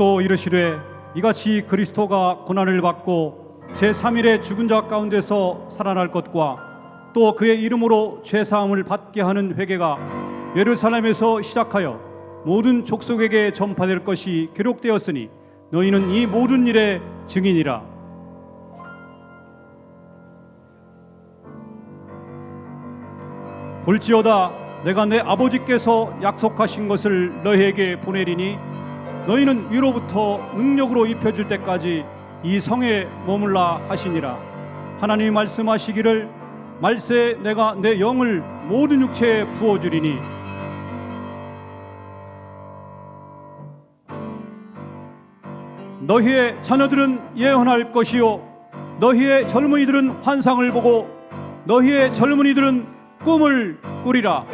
또 이르시되 이같이 그리스도가 고난을 받고 제 3일에 죽은 자 가운데서 살아날 것과 또 그의 이름으로 죄 사함을 받게 하는 회개가 예루살렘에서 시작하여 모든 족속에게 전파될 것이 기록되었으니 너희는 이 모든 일의 증인이라. 볼지어다 내가 내 아버지께서 약속하신 것을 너희에게 보내리니 너희는 위로부터 능력으로 입혀질 때까지 이 성에 머물라 하시니라. 하나님이 말씀하시기를 말세 내가 내 영을 모든 육체에 부어 주리니. 너희의 자녀들은 예언할 것이요 너희의 젊은이들은 환상을 보고 너희의 젊은이들은 꿈을 꾸리라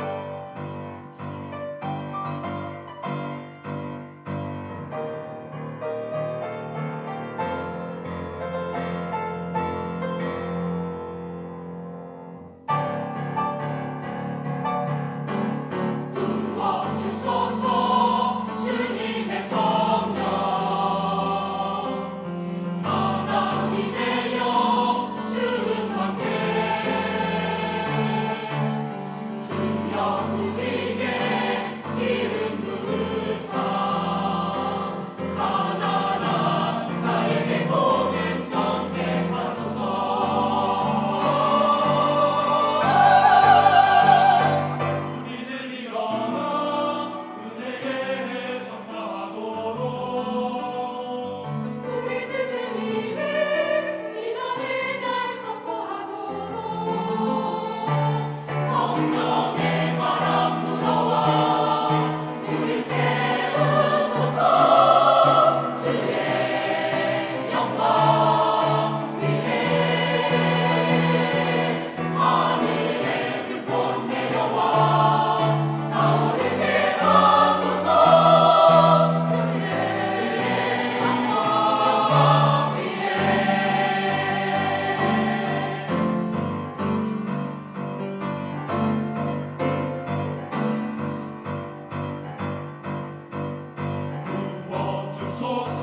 Sur so.